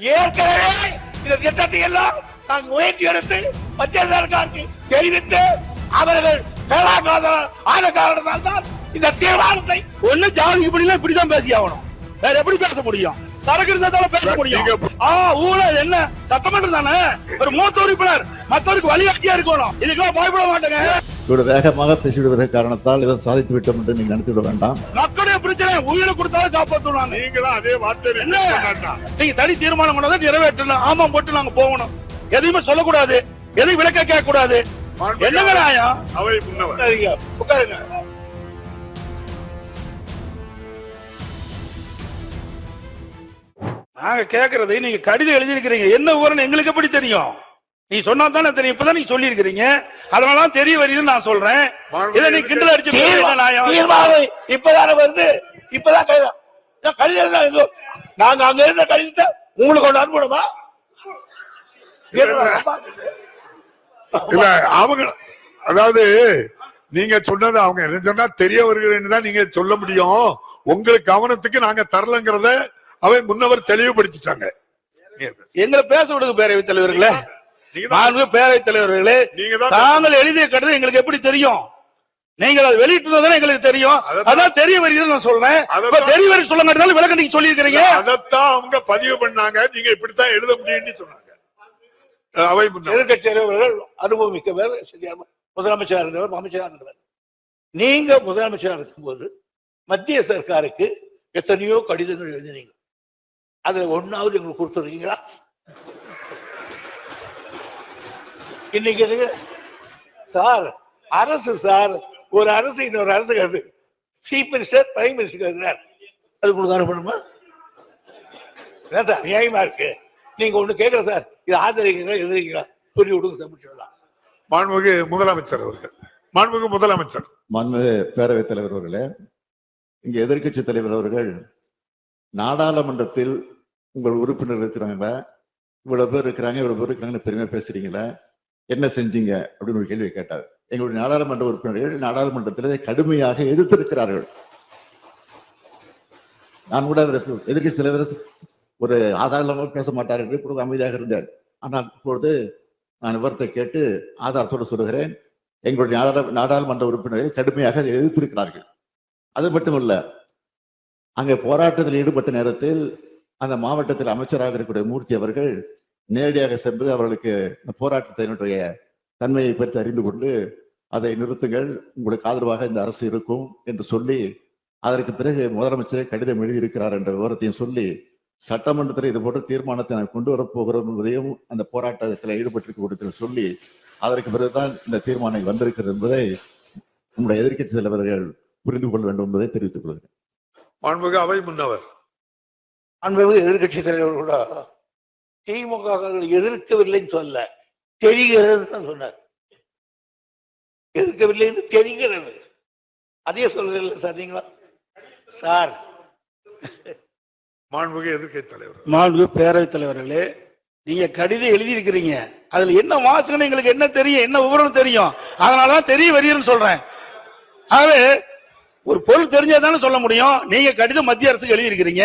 ஏற்கனவே இந்த திட்டத்தை எல்லாம் நாங்கள் முயற்சி எடுத்து மத்திய சர்க்காருக்கு தெரிவித்து அவர்கள் ஆன காரணத்தால் தான் இந்த தீர்மானத்தை ஒண்ணு ஜாதி இப்படிலாம் இப்படிதான் பேசி ஆகணும் வேற எப்படி பேச முடியும்? சரக்கு இருந்தாலும் பேச முடியும். நீங்க- ஆ ஊழல் என்ன? சட்டமன்றம் தானே? ஒரு மூத்த உறுப்பினர் மத்தவருக்கு வழிகாட்டியா இருக்கணும். இதுக்கெல்லாம் பயப்பட மாட்டேங்க. இவ்வளவு வேகமாக பேசிவிடுவதற்கு காரணத்தால் இதை சாதித்து விட்டோம் என்று நீங்கள் நினைத்து விட வேண்டாம். மக்களுடைய பிரச்சனை உயிரை கொடுத்தாலும் காப்பாற்றுவாங்க நீங்களும் அதே வார்த்தை என்ன? நீங்க தனி தீர்மானம் கொண்டு வந்து நிறைவேற்றணும். ஆமா போட்டு நாங்க போகணும். எதையுமே சொல்லக்கூடாது. எதையும் விளக்க கேட்க கூடாது என்னங்க நியாயம் அவை உட்காருங்க. நாங்க கேக்குறது நீங்க கடிதம் எழுதியிருக்கிறீங்க. என்ன விவரம் எங்களுக்கு எப்படி தெரியும்? நீ சொன்னா தானே தெரியும். இப்பதான் நீங்க சொல்லி இருக்கிறீங்க அதனால தெரிய வருதுன்னு நான் சொல்றேன். இதை நீ கிண்டல் அடிச்சு? தீர்மானம் இப்பதானே வருது. இப்பதான் கடிதம் கடிதம் தான். நாங்க அங்க இருந்த கடிதத்தை உங்களுக்கு கொண்டு அனுப்பணுமா இல்ல அவங்க அதாவது நீங்க சொன்னது அவங்க என்ன சொன்னா தெரிய வருகிறேன்னு தான் நீங்க சொல்ல முடியும். உங்களுக்கு கவனத்துக்கு நாங்க தரலங்கிறத அவை முன்னவர் தெளிவுபடுத்திட்டாங்க. எங்களை பேச விடுங்க பேரவைத் தலைவர்களே. நான்கு பேரவைத் தலைவர்களே நீங்க தான் தாங்கள் எழுதிய கடிதம் எங்களுக்கு எப்படி தெரியும்? நீங்கள் அதை வெளியிட்டது எங்களுக்கு தெரியும். அதான் அதான் தெரிய வருகிறது நான் சொல்றேன். தெரிய வரி சொல்ல மாட்டதாலும் விளக்கம் நீங்க சொல்லி இருக்கிறீங்க அதத்தான் அவங்க பதிவு பண்ணாங்க. நீங்க இப்படித்தான் எழுத முடியும்னு சொன்னாங்க. அவை எதிர்கட்சி தலைவர்கள் அனுபவமிக்கவர் சரியா முதலமைச்சர் இருந்தவர் அமைச்சராக இருந்தவர். நீங்க முதலமைச்சராக இருக்கும்போது மத்திய சர்க்காருக்கு எத்தனையோ கடிதங்கள் எழுதினீங்க. அதுல ஒன்னாவது எங்களுக்கு கொடுத்துருக்கீங்களா? இன்னைக்கு. சார் அரசு சார் ஒரு அரசு இன்னொரு அரசு அரசு சீஃப் மினிஸ்டர் பிரைம் மினிஸ்டர் எழுதுறார் அது உங்களுக்கு அனுப்பணுமா? என்ன சார் நியாயமா இருக்கு? நீங்க ஒண்ணு கேட்கல சார். இது ஆதரிக்கிறீங்களா எதிர்க்கிறீங்களா? சொல்லி விடுங்க சார் முடிச்சிடலாம் மாண்புமிகு முதலமைச்சர் அவர்கள். மாண்புமிகு முதலமைச்சர். மாண்புமிகு பேரவைத் தலைவர் அவர்களே இங்க எதிர்க்கட்சி தலைவர் அவர்கள் நாடாளுமன்றத்தில் உங்கள் உறுப்பினர் இருக்கிறாங்களா? இவ்வளவு பேர் இருக்கிறாங்க இவ்வளவு பேர் இருக்கிறாங்கன்னு பெருமையா பேசுறீங்களா? என்ன செஞ்சீங்க? அப்படின்னு ஒரு கேள்வி கேட்டார். எங்களுடைய நாடாளுமன்ற உறுப்பினர்கள் நாடாளுமன்றத்திலே கடுமையாக எதிர்த்திருக்கிறார்கள். நான் கூட எதிர்க்க தலைவர் ஒரு ஆதாரமாக பேச மாட்டார் என்று இப்பொழுது அமைதியாக இருந்தார். ஆனால் இப்பொழுது நான் விவரத்தை கேட்டு ஆதாரத்தோடு சொல்கிறேன் எங்களுடைய நாடாளு- நாடாளுமன்ற உறுப்பினர்கள் கடுமையாக அதை எதிர்த்திருக்கிறார்கள். அது மட்டுமல்ல அங்கே போராட்டத்தில் ஈடுபட்ட நேரத்தில் அந்த மாவட்டத்தில் அமைச்சராக இருக்கக்கூடிய மூர்த்தி அவர்கள் நேரடியாக சென்று அவர்களுக்கு இந்த போராட்டத்தினுடைய தன்மையை பற்றி அறிந்து கொண்டு அதை நிறுத்துங்கள் உங்களுக்கு ஆதரவாக இந்த அரசு இருக்கும் என்று சொல்லி அதற்கு பிறகு முதலமைச்சரே கடிதம் எழுதியிருக்கிறார் என்ற விவரத்தையும் சொல்லி சட்டமன்றத்தில் இது போன்ற தீர்மானத்தை நான் கொண்டு வரப் போகிறோம் என்பதையும் அந்த போராட்டத்தில் ஈடுபட்டிருக்க கூட்டத்தில் சொல்லி அதற்கு பிறகுதான் இந்த தீர்மானம் வந்திருக்கிறது என்பதை நம்முடைய எதிர்க்கட்சி தலைவர்கள் புரிந்து கொள்ள வேண்டும் என்பதை தெரிவித்துக் கொள்கிறேன். மாண்புமிகு அவை முன்னவர். அன்பு எதிர்கட்சி தலைவர் கூட திமுக எதிர்க்கவில்லைன்னு சொல்ல தெரிகிறது தான் சொன்னார் எதிர்க்கவில்லைன்னு தெரிகிறது. அதே சொல்றீங்களா சார் நீங்களா? சார். மாண்புமிகு எதிர்க்கட்சி தலைவர் மாண்பு பேரவைத் தலைவர்களே நீங்க கடிதம் எழுதியிருக்கிறீங்க. அதுல என்ன வாசனை எங்களுக்கு என்ன தெரியும் என்ன விவரம் தெரியும்? அதனாலதான் தெரிய வருகிறேன்னு சொல்றேன். ஆகவே ஒரு பொருள் தெரிஞ்சாதானே சொல்ல முடியும். நீங்க கடிதம் மத்திய அரசுக்கு எழுதியிருக்கிறீங்க.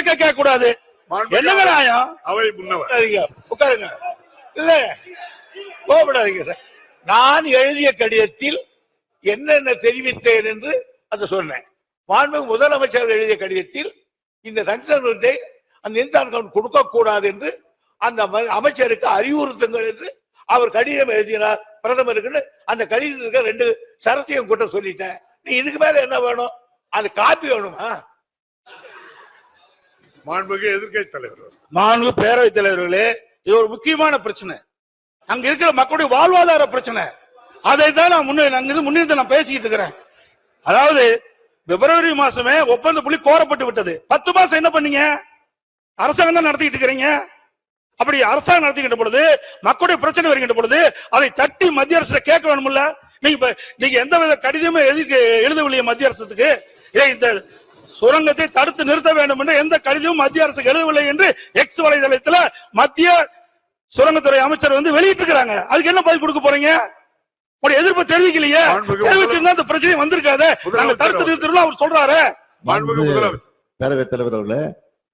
என்னங்க நியாயம் அவை முன்னவர். உட்காருங்க இல்ல கோபப்படாதீங்க சார். நான் எழுதிய கடிதத்தில் என்னென்ன தெரிவித்தேன் என்று அதை சொன்னேன். மாண்பு முதலமைச்சர் எழுதிய கடிதத்தில் இந்த தனித்தன்மை அந்த இன்தான் அக்கவுண்ட் கொடுக்க கூடாது என்று அந்த அமைச்சருக்கு அறிவுறுத்துங்கள் என்று அவர் கடிதம் எழுதினார். பிரதமருக்கு அந்த கடிதத்துக்கு ரெண்டு சரத்தையும் கூட்ட சொல்லிட்டேன். நீ இதுக்கு மேல என்ன வேணும்? அது காப்பி வேணுமா? மாண்புமிகு எதிர்க்கட்சி தலைவர் மாண்பு பேரவைத் தலைவர்களே இது ஒரு முக்கியமான பிரச்சனை. அங்க இருக்கிற மக்களுடைய வாழ்வாதார பிரச்சனை. அதை தான் நான் முன்னே முன்னிருந்து நான் பேசிக்கிட்டு இருக்கிறேன். அதாவது பிப்ரவரி மாசமே ஒப்பந்த புள்ளி கோரப்பட்டு விட்டது. பத்து மாசம் என்ன பண்ணீங்க? அரசாங்கம் தான் நடத்திக்கிட்டு இருக்கிறீங்க. அப்படி அரசாங்கம் நடத்திக்கிட்ட பொழுது மக்களுடைய பிரச்சனை வருகின்ற பொழுது அதை தட்டி மத்திய அரசு கேட்க வேணும்ல நீங்க நீங்க எந்த வித கடிதமும் எதுக்கு எழுதவில்லையே மத்திய அரசுக்கு. ஏன் இந்த சுரங்கத்தை தடுத்து நிறுத்த வேண்டும் என்று எந்த கடிதமும் மத்திய அரசுக்கு எழுதவில்லை என்று எக்ஸ் வலைதளத்துல மத்திய சுரங்கத்துறை அமைச்சர் வந்து வெளியிட்டு இருக்காங்க அதுக்கு என்ன பதில் கொடுக்க போறீங்க? உடைய எதிர்ப்பு தெரிவிக்கலையே. தெரிவிச்சிருந்தா இந்த பிரச்சனை வந்திருக்காது. நாங்க தடுத்து நிறுத்தணும் அவர் சொல்றாரு. பேரவைத் தலைவர் அவர்களே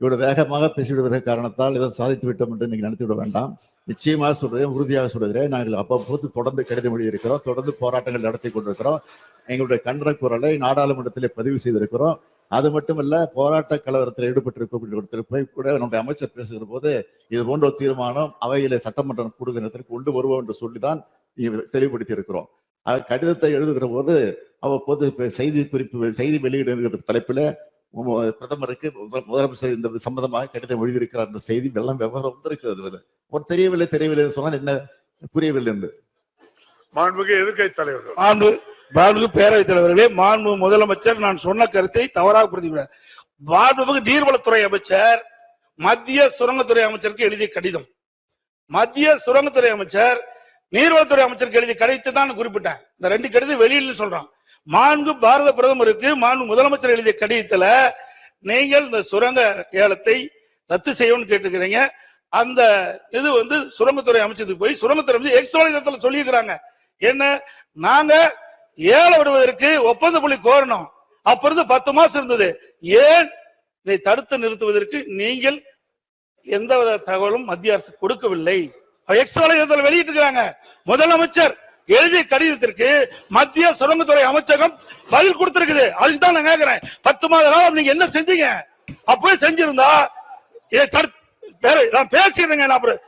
இவ்வளவு வேகமாக பேசிவிடுவதற்கு காரணத்தால் இதை சாதித்து விட்டோம் என்று நீங்க நினைத்து விட வேண்டாம். நிச்சயமாக சொல்றேன் உறுதியாக சொல்கிறேன் நாங்கள் அவ்வப்போது தொடர்ந்து கடிதம் எழுதியிருக்கிறோம் தொடர்ந்து போராட்டங்கள் நடத்தி கொண்டிருக்கிறோம். எங்களுடைய கண்டன குரலை நாடாளுமன்றத்திலே பதிவு செய்திருக்கிறோம். அது மட்டுமல்ல போராட்ட கலவரத்தில் ஈடுபட்டிருக்கும் போய் கூட நம்முடைய அமைச்சர் பேசுகிற போது இது போன்ற ஒரு தீர்மானம் அவையிலே சட்டமன்றம் கூடுகிற நேரத்தில் கொண்டு வருவோம் என்று சொல்லிதான் தெளிவுபடுத்தி இருக்கிறோம் கடிதத்தை எழுதுகிற போது அவ்வப்போது இப்ப செய்தி குறிப்பு செய்தி வெளியிடுகிற தலைப்பில் உம் பிரதமருக்கு முதல்- முதலமைச்சர் இந்த சம்பந்தமாக கடிதம் எழுதியிருக்கிறார் என்ற செய்தி வெள்ளம் விவரம் வந்திருக்கிறது. ஒரு தெரியவில்லை தெரியவில்லை சொன்னால் என்ன? புரியவில்லை என்று. மாண்புமிகு எதிர்க்கட்சி தலைவர் மாண்பு மாண்பு பேரவைத் தலைவர்களே மாண்பு முதலமைச்சர் நான் சொன்ன கருத்தை தவறாக புரிந்துவிடார். மாண்புமிகு நீர்வளத்துறை அமைச்சர் மத்திய சுரங்கத்துறை அமைச்சருக்கு எழுதிய கடிதம். மத்திய சுரங்கத்துறை அமைச்சர் நீர்வளத்துறை அமைச்சருக்கு எழுதிய கடிதத்தை தான் நான் குறிப்பிட்டேன். இந்த ரெண்டு கடிதம் வெளியில சொல்றான். மாண்பு பாரத பிரதமருக்கு மாண்பு முதலமைச்சர் எழுதிய கடிதத்துல நீங்கள் இந்த சுரங்க ஏலத்தை ரத்து செய்யணும்னு கேட்டுக்கிறீங்க. அந்த இது வந்து சுரங்கத்துறை அமைச்சத்துக்கு போய் சுரங்கத்துறை அமைச்சர் எக்ஸ் வலைதளத்துல சொல்லியிருக்கிறாங்க. என்ன? நாங்க ஏழை விடுவதற்கு ஒப்பந்த புள்ளி கோரணும். அப்ப இருந்து பத்து மாசம் இருந்தது. ஏன் இதை தடுத்து நிறுத்துவதற்கு நீங்கள் எந்தவித தகவலும் மத்திய அரசு கொடுக்கவில்லை. எக்ஸ் வெளியிட்டிருக்கிறாங்க. முதலமைச்சர் எழுதிய கடிதத்திற்கு மத்திய சுரங்கத்துறை அமைச்சகம் பதில் கொடுத்திருக்குது. அதுக்கு தான் நான் கேட்கிறேன் பத்து மாத காலம் நீங்க என்ன செஞ்சீங்க? அப்பவே செஞ்சிருந்தா இதை தடுத்து பேர- நான் பேசிடுறேங்க நான் அப்புறம்.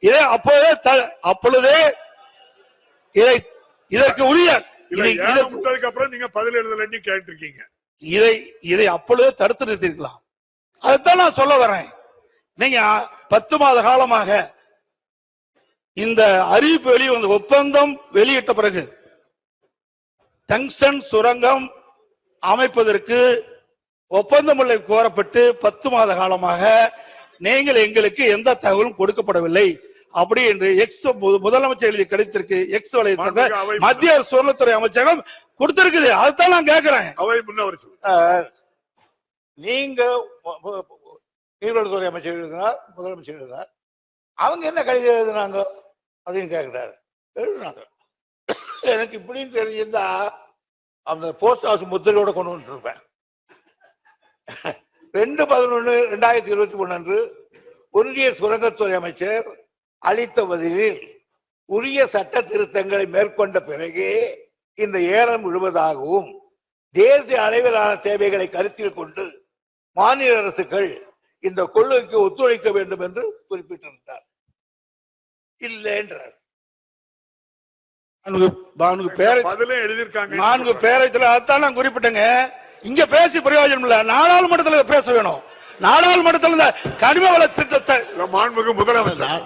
இதே அப்போதே த- அப்பொழுதே இதை இதற்கு உரிய விட்டதுக்கு அப்புறம் நீங்க பதில் எழுதலன்னு கேட்டிருக்கீங்க. இதை இதை அப்பொழுதே தடுத்து நிறுத்திருக்கலாம் அதுதான் நான் சொல்ல வரேன். நீங்க பத்து மாத காலமாக இந்த அறிவிப்பு வெளி வந்து ஒப்பந்தம் வெளியிட்ட பிறகு டங்ஸ்டன் சுரங்கம் அமைப்பதற்கு ஒப்பந்தமுறை கோரப்பட்டு பத்து மாத காலமாக நீங்கள் எங்களுக்கு எந்த தகவலும் கொடுக்கப்படவில்லை. அப்படி என்று எக்ஸ் மு- முதலமைச்சர் எழுதிய கடிதத்திற்கு எக்ஸ் வலையத்தில் மத்திய சுரங்கத்துறை அமைச்சகம் கொடுத்திருக்குது. அதுதான் நான் கேட்கிறேன் அவை முன்னவர் சொல்லு. சார், நீங்க நீர்வளத்துறை அமைச்சர் எழுதினார் முதலமைச்சர் எழுதினார். அவங்க என்ன கடிதம் எழுதுனாங்க அப்படின்னு கேட்கிறாரு எழுதுனாங்க. எனக்கு இப்படின்னு தெரிஞ்சிருந்தா அந்த போஸ்ட் ஹவுஸ் முத்திரையோட கொண்டு வந்துருப்பேன். ரெண்டு பதினொன்னு ரெண்டாயிரத்தி இருபத்தி மூணு அன்று ஒன்றிய சுரங்கத்துறை அமைச்சர் அளித்த பதிலில் உரிய சட்ட திருத்தங்களை மேற்கொண்ட பிறகே இந்த ஏலம் விழுவதாகவும் தேசிய அளவிலான தேவைகளை கருத்தில் கொண்டு மாநில அரசுகள் இந்த கொள்கைக்கு ஒத்துழைக்க வேண்டும் என்று குறிப்பிட்டிருந்தார். இல்லை என்றார் நான்கு பேரை எழுதியிருக்காங்க. நான்கு பேரத்துல அதான் நான் குறிப்பிட்டேங்க. இங்க பேசி பிரயோஜனம் இல்ல. நாடாளுமன்றத்துல பேச வேணும். நாடாளுமன்றத்துல இந்த கனிம வள திட்டத்தை இல்ல, மாண்புமிகு முதலமைச்சர்.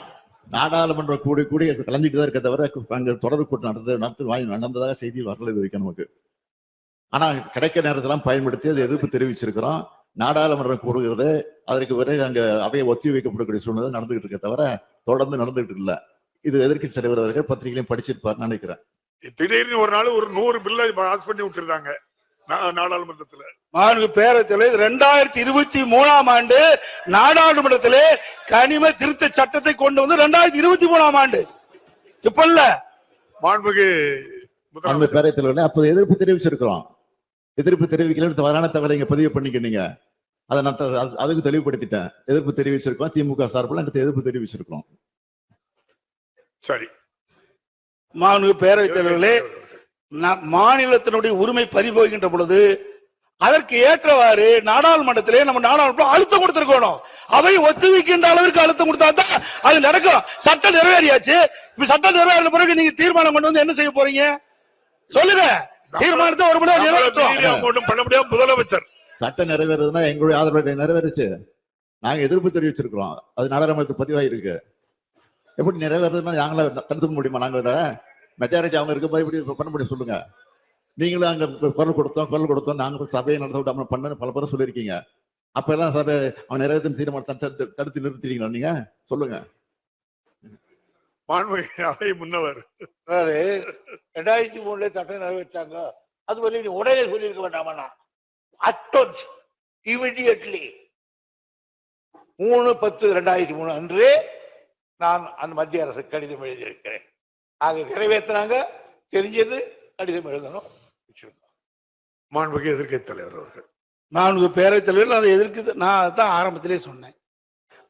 நாடாளுமன்ற கூட கூடி கூடி கலந்துட்டு தான் இருக்க தவிர அங்கே தொடர்பு கூட்டம் நடந்தது நடத்து வாய் நடந்ததாக செய்தி வரல இது வரைக்கும் நமக்கு. ஆனா கிடைக்க நேரத்தெல்லாம் பயன்படுத்தி அதை எதிர்ப்பு தெரிவிச்சிருக்கிறோம். நாடாளுமன்றம் கூடுகிறது அதற்கு பிறகு அங்கே அவையை ஒத்தி வைக்கப்படக்கூடிய சூழ்நிலை நடந்துகிட்டு இருக்க தவிர தொடர்ந்து நடந்துகிட்டு இல்லை. இது எதிர்க்கட்சி தலைவர் அவர்கள் பத்திரிகையிலையும் படிச்சிருப்பாருன்னு நினைக்கிறேன். திடீர்னு ஒரு நாள் ஒரு நூறு பில்லை பாஸ் பண்ணி விட்டுருந்தாங்க. நாடாளுமன்றத்துல. நான்கு பேரத்தில் ரெண்டாயிரத்தி இருபத்தி மூணாம் ஆண்டு நாடாளுமன்றத்திலே கனிம திருத்த சட்டத்தை கொண்டு வந்து ரெண்டாயிரத்தி இருபத்தி மூணாம் ஆண்டு. இப்ப இல்ல முதலமைச்சர். பேரவைத் தலைவர்களே அப்ப எதிர்ப்பு தெரிவிச்சிருக்கிறோம். எதிர்ப்பு தெரிவிக்கல தவறான தகவலை இங்க பதிவு பண்ணிக்கிட்டீங்க. அதை நான் அதுக்கு தெளிவுபடுத்திட்டேன். எதிர்ப்பு தெரிவிச்சிருக்கோம் திமுக சார்பில் அங்க எதிர்ப்பு தெரிவிச்சிருக்கிறோம். சரி. மாண்பு பேரவைத் தலைவர்களே மாநிலத்தினுடைய உரிமை பறிபோகின்ற பொழுது அதற்கு ஏற்றவாறு நாடாளுமன்றத்திலே நம்ம நாடாளுமன்றம் அழுத்தம் கொடுத்திருக்கணும். அவை ஒத்துழைக்கின்ற அளவிற்கு அழுத்தம் கொடுத்தா தான் அது நடக்கும். சட்டம் நிறைவேறியாச்சு. இப்ப சட்டம் நிறைவேறின பிறகு நீங்க தீர்மானம் கொண்டு வந்து என்ன செய்ய போறீங்க? சொல்லுங்க. தீர்மானத்தை ஒரு முறை மீறி ஒண்ணும் பண்ண முடியாது முதலமைச்சர். சட்டம் நிறைவேறதுன்னா எங்களுடைய ஆதரவு நிறைவேறுச்சு. நாங்க எதிர்ப்பு தெரிவிச்சிருக்கிறோம். அது நாடாளுமன்றத்துக்கு பதிவாயிருக்கு. எப்படி நிறைவேறதுன்னா நாங்கள தடுத்துக்க முடியுமா? நாங்க மெஜாரிட்டி அவங்க இருக்க போய் இப்படி பண்ண முடியும் சொல்லுங்க. நீங்களும் அங்க குரல் கொடுத்தோம் குரல் கொடுத்தோம். நாங்க சபையை நடத்த விடாம பண்ண பல பேரும் சொல்லியிருக்கீங்க. அப்ப எல்லாம் சபை அவன் நிறைவேற்றும் தீர்மானத்தை தடுத்து தடுத்து நிறுத்திட்டீங்களா நீங்க? சொல்லுங்க. மாண்புமிகு முன்னவர். ரெண்டாயிரத்தி மூணுல சட்டம் நிறைவேற்றாங்க. அது நீ உடனே சொல்லியிருக்க வேண்டாமா அட்டோன்ஸ் இமிடியட்லி மூணு பத்து ரெண்டாயிரத்தி மூணு அன்று நான் அந்த மத்திய அரசு கடிதம் எழுதியிருக்கிறேன். ஆக நிறைவேற்றினாங்க. தெரிஞ்சது கடிதம் எழுதணும். வச்சிருக்கோம். மாண்புமிகு எதிர்க்கட்சி தலைவர் அவர்கள். நான்கு பேரவைத் தலைவர்கள் அதை எதிர்க்கு நான் அதான் ஆரம்பத்திலே சொன்னேன்.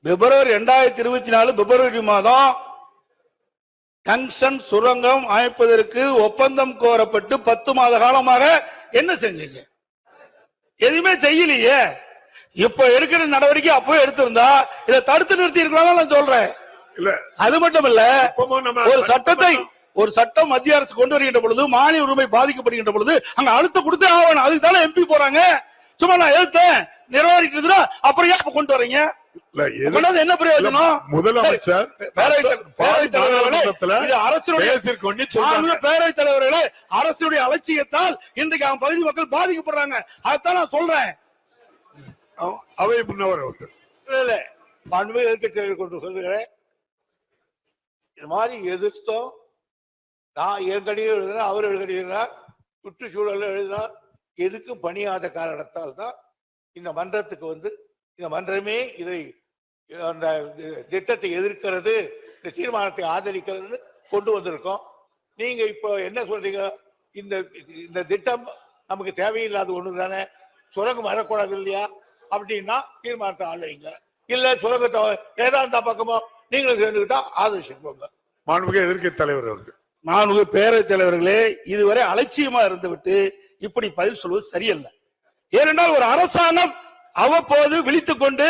பிப்ரவரி ரெண்டாயிரத்தி இருபத்தி நாலு பிப்ரவரி மாதம் டங்ஷன் சுரங்கம் அமைப்பதற்கு ஒப்பந்தம் கோரப்பட்டு பத்து மாத காலமாக என்ன செஞ்சீங்க? எதுவுமே செய்யலையே. இப்ப எடுக்கிற நடவடிக்கை அப்பவே எடுத்திருந்தா இதை தடுத்து நிறுத்தி இருக்கலாம் நான் சொல்றேன். இல்ல. அது மட்டும் இல்ல ஒரு சட்டத்தை ஒரு சட்டம் மத்திய அரசு கொண்டு வருகின்ற பொழுது மானிய உரிமை பாதிக்கப்படுகின்ற பொழுது அங்க அழுத்த கொடுத்தே ஆகணும். அதுக்கு தானே எம்பி போறாங்க. சும்மா நான் எழுத்தேன். நிர்வாகிக்கிறதுனா அப்புறம் ஏன் இப்ப கொண்டு வர்றீங்க இல்ல, எதிர்- கொண்டாந்து என்ன பிரயோஜனம்? முதலமைச்சர் பேரவைத் தலைவர், பேரவைத் தலைவர்களே, அரசுடைய பேரவைத் தலைவர்களே அரசுடைய அலட்சியத்தால் இன்றைக்கு அவன் பகுதி மக்கள் பாதிக்கப்படுறாங்க. அதைத்தான் நான் சொல்றேன். அவை முன்னவர் இல்ல, இல்ல. மாண்புமிகு எதிர்க்கட்சியை கொண்டு சொல்லுகிறேன்? இது மாதிரி எதிர்த்தோம் நான் என் கடிதம் அவர் எழுதினார் சுற்றுச்சூழல் எழுதினார் எதுக்கும் பணியாத காரணத்தால் தான் இந்த மன்றத்துக்கு வந்து இந்த மன்றமே இதை அந்த திட்டத்தை எதிர்க்கிறது இந்த தீர்மானத்தை ஆதரிக்கிறது கொண்டு வந்திருக்கோம். நீங்க இப்போ என்ன சொல்றீங்க? இந்த இந்த திட்டம் நமக்கு தேவையில்லாத ஒன்று தானே சுரங்கம் வரக்கூடாது இல்லையா? அப்படின்னா தீர்மானத்தை ஆதரிங்க. இல்ல சுரங்கத்தை ஏதா இருந்தா பக்கமோ நீங்களும் சேர்ந்துக்கிட்டா ஆதரிச்சுக்கோங்க மாண்புமிகு எதிர்க்கட்சி தலைவர் அவர்கள். மாண்புமிகு பேரவைத் தலைவர்களே இதுவரை அலட்சியமா இருந்துவிட்டு இப்படி பதில் சொல்வது சரியல்ல. ஏனென்றால் ஒரு அரசாங்கம் அவ்வப்போது விழித்துக் கொண்டு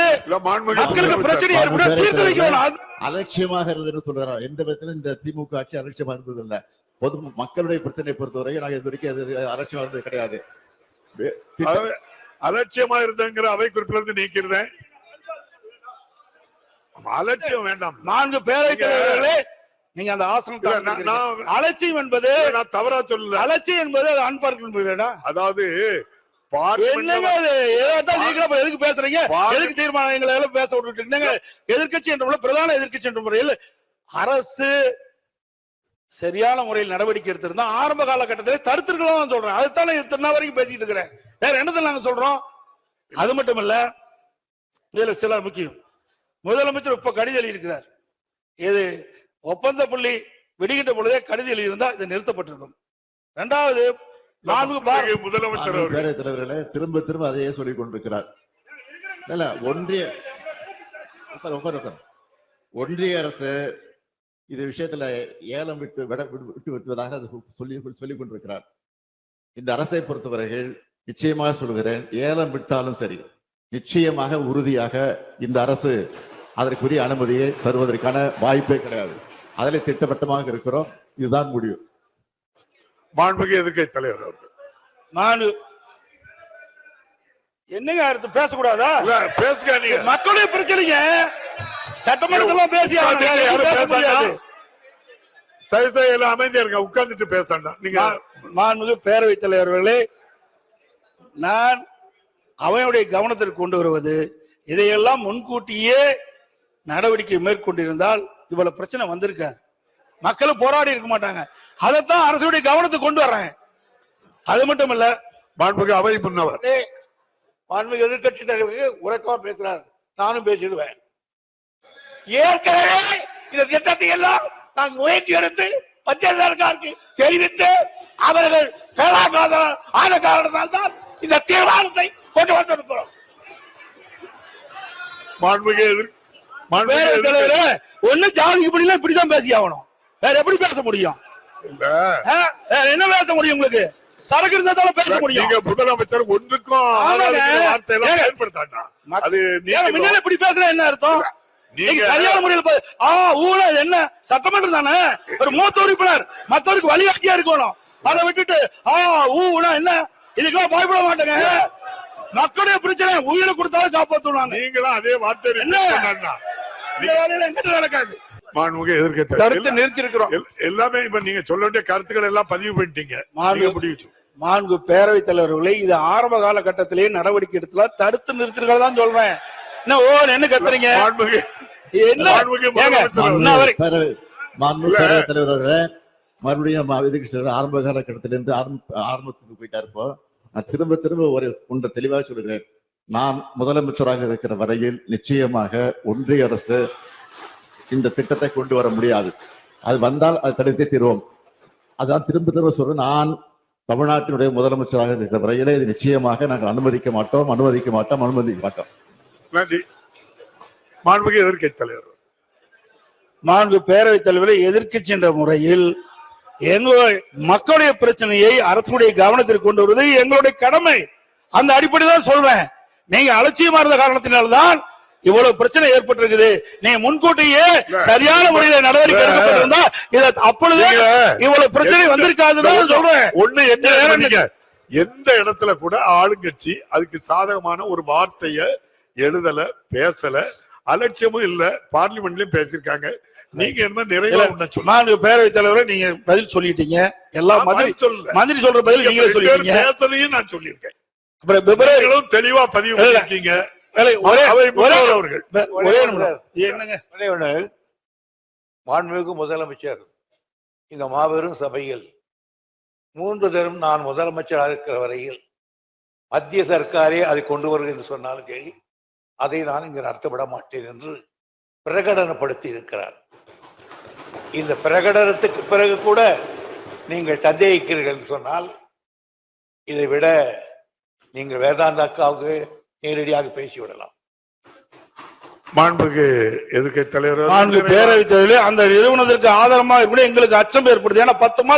மக்களுக்கு பிரச்சனை ஏற்பட தீர்த்து வைக்க வேணும் அது- அலட்சியமாக இருந்ததுன்னு சொல்கிறார் எந்த விதத்திலும் இந்த திமுக ஆட்சி அலட்சியமா இருந்தது இல்ல பொது மக்களுடைய பிரச்சனை பொறுத்தவரை நாங்க இது வரைக்கும் அது அலட்சியமா இருந்தது கிடையாது. அலட்சியமா இருந்தங்கிற அவை குறிப்பில இருந்து நீக்கிறேன் ஆமா, அலட்சியம் வேண்டாம். நான்கு பேரவைத் தலைவர்களே நீங்க அந்த. நான் அலட்சியம் என்பது நான் தவறா சொல்லல. அலட்சியம் என்பது வேண்டாம் அதாவது எதுக்கு பேசுறீங்க? எதுக்கு தீர்மானம் எங்களை எல்லாம் பேச விட்டுட்டு என்னங்க? எதிர்க்கட்சி என்ற பிரதான எதிர்க்கட்சி என்ற முறையில் அரசு சரியான முறையில் நடவடிக்கை எடுத்திருந்தா ஆரம்ப காலகட்டத்திலே தடுத்திருக்கலாம் சொல்றேன். அதுதானே இத்தனை வரைக்கும் பேசிட்டு இருக்கிறேன். வேற என்னத்தை நாங்க சொல்றோம்? அது மட்டும் இல்ல இதுல சில முக்கியம். முதலமைச்சர் இப்ப கடிதம் எழுதியிருக்கிறார். இது ஒப்பந்த புள்ளி விடுகின்ற பொழுதே கடிதம் எழுதியிருந்தா இது நிறுத்தப்பட்டிருக்கும். இரண்டாவது நான்கு பார் முதலமைச்சர் அவர்கள். பேரவைத் தலைவர்களே திரும்ப திரும்ப அதையே சொல்லிக் கொண்டிருக்கிறார். இல்ல ஒன்றிய. ஒன்றிய அரசு இது விஷயத்துல ஏலம் விட்டு விட விட்டு விட்டு விட்டுவதாக அது சொல்லி சொல்லிக் கொண்டிருக்கிறார். இந்த அரசை பொறுத்தவரையில் நிச்சயமாக சொல்கிறேன் ஏலம் விட்டாலும் சரி நிச்சயமாக உறுதியாக இந்த அரசு அதற்குரிய அனுமதியை தருவதற்கான வாய்ப்பே கிடையாது. அதில் திட்டவட்டமாக இருக்கிறோம். இதுதான் முடிவு. மாண்புமிகு எதிர்க்கட்சி தலைவர் அவர்கள். நான் என்னங்க அடுத்து பேசக்கூடாதா? பேசுங்க நீங்க மக்களுடைய பிரச்சனைங்க. சட்டமன்றத்துல பேசி. தயவு எல்லாம் அமைதியா இருங்க. உட்கார்ந்துட்டு பேசண்டா நீங்க மாண்புமிகு பேரவைத் தலைவர்களே நான் அவையுடைய கவனத்திற்கு கொண்டு வருவது இதையெல்லாம் முன்கூட்டியே நடவடிக்கை மேற்கொண்டிருந்தால் இவ்வளவு பிரச்சனை வந்திருக்காது மக்களும் போராடி இருக்க மாட்டாங்க. அதைத்தான் அரசுடைய கவனத்துக்கு கொண்டு வர்றேன். அது மட்டும் இல்ல மாண்புமிகு அவை முன்னவர். மாண்புமிகு எதிர்க்கட்சி தலைவருக்கு உறக்கமா பேசுறார். நானும் பேசிடுவேன். ஏற்கனவே இந்த திட்டத்தை எல்லாம் நாங்கள் முயற்சி எடுத்து மத்திய சர்க்காருக்கு தெரிவித்து அவர்கள் ஆன காரணத்தால் தான் இந்த தீர்மானத்தை கொண்டு வந்திருக்கிறோம் மாண்புமிகு பேரவைத் தலைவரே ஒண்ணு ஜாதிக்கு இப்படிலாம் இப்படிதான் பேசி ஆகணும் வேற எப்படி பேச முடியும்? இல்ல. ஆ? வேற என்ன பேச முடியும் உங்களுக்கு? சரக்கு இருந்தா தானே பேச முடியும். நீங்க முதலமைச்சர் ஒன்றுக்கும் ஆமாங்க. ஆதரவு வார்த்தையெல்லாம் ஏங்க. பயன்படுத்தாண்டா மக்- அது ஏங்க, நீங்க முன்னால இப்படி பேசுற என்ன அர்த்தம்? நீங்க நீங்க சரியான முறையில் பே- ஆ என்ன? சட்டமன்றம் தானே? ஒரு மூத்த உறுப்பினர் மத்தவருக்கு வழிகாட்டியா இருக்கணும். அதை விட்டுட்டு ஆ ஊனா என்ன? இதுக்கெல்லாம் பயப்பட மாட்டேங்க. மக்களுடைய பிரச்சனை உயிரை கொடுத்தாலும் காப்பாத்துவாங்க. நீங்களும் அதே வார்த்தை என்ன? இந்த வேலையில எங்கிட்ட நடக்காது. மாண்புமிகு நிறுத்திருக்கிறோம் எல்- எல்லாமே இப்ப நீங்க சொல்ல வேண்டிய கருத்துக்கள் எல்லாம் பதிவு பண்ணிட்டீங்க. மாண்பு-. மாண்பு பேரவைத் தலைவர்களே இது ஆரம்ப காலகட்டத்திலேயே நடவடிக்கை எடுத்தலாம் தடுத்து நிறுத்திருக்கிறதா தான் சொல்றேன். என்ன ஓ என்ன கத்துறீங்க. பேரவைத் தலைவர். அவர்களே மறுபடியும் தலைவர் ஆரம்ப காலகட்டத்திலிருந்து ஆரம்ப ஆரம்பத்துக்கு போயிட்டார் இப்போ. நான் திரும்ப திரும்ப ஒரு ஒன்றை தெளிவாக சொல்கிறேன் நான் முதலமைச்சராக இருக்கிற வரையில் நிச்சயமாக ஒன்றிய அரசு இந்த திட்டத்தை கொண்டு வர முடியாது. அது வந்தால் அது தடுத்தே தீர்வோம். அதான் திரும்ப திரும்ப சொல்றேன் நான் தமிழ்நாட்டினுடைய முதலமைச்சராக இருக்கிற வரையிலே இது நிச்சயமாக நாங்கள் அனுமதிக்க மாட்டோம் அனுமதிக்க மாட்டோம் அனுமதிக்க மாட்டோம். நன்றி. மாண்புமிகு எதிர்க்கட்சி தலைவர். நான்கு பேரவைத் தலைவரை எதிர்க்கட்சி என்ற முறையில் எங்களுடைய மக்களுடைய பிரச்சனையை அரசுடைய கவனத்திற்கு கொண்டு வருவது எங்களுடைய கடமை. அந்த அடிப்படை தான் சொல்றேன். நீங்க அலட்சியமா இருந்த காரணத்தினால்தான் இவ்வளவு பிரச்சனை ஏற்பட்டிருக்குது. நீங்க முன்கூட்டியே சரியான முறையில நடவடிக்கை எடுக்கப்பட்டிருந்தா இத அப்பொழுதே இவ்வளவு பிரச்சனை வந்திருக்காதுதான் சொல்றேன். ஒண்ணு என்ன? எந்த இடத்துல கூட ஆளுங்கட்சி அதுக்கு சாதகமான ஒரு வார்த்தைய எழுதல பேசல அலட்சியமும் இல்ல பார்லிமெண்ட்லயும் பேசியிருக்காங்க. நீங்க என்ன சொல்லுங்க. நான்கு பேரவைத் தலைவரை நீங்க பதில் சொல்லிட்டீங்க. எல்லாம் மந்திரி சொல்ற பதில் நீங்களே சொல்லிட்டீங்க. பேசுறதையும் நான் சொல்லியிருக்கேன். அப்புறம் பிப்ரவரி நீங்களும் தெளிவா பதிவு. பண்ணிருக்கீங்க. மாண்புமிகு முதலமைச்சர் இந்த மாபெரும் சபையில் மூன்று தரம் நான் முதலமைச்சராக இருக்கிற வரையில் மத்திய சர்க்காரே அதை கொண்டு வருகிறது என்று சொன்னாலும் சரி அதை நான் இங்கு நடத்தப்பட மாட்டேன் என்று பிரகடனப்படுத்தி இருக்கிறார் இந்த பிரகடனத்துக்கு பிறகு கூட நீங்கள் சந்தேகிக்கிறீர்கள் என்று சொன்னால் இதை விட நீங்கள் வேதாந்த அக்காவுக்கு நேரடியாக பேசிவிடலாம் மாண்புக்கு எதிர்க்கட்சி தலைவர் நான்கு பேரவைத் தலைவர்களே அந்த நிறுவனத்திற்கு ஆதாரமா கூட எங்களுக்கு அச்சம் ஏற்படுது. ஏன்னா பத்து மாசம்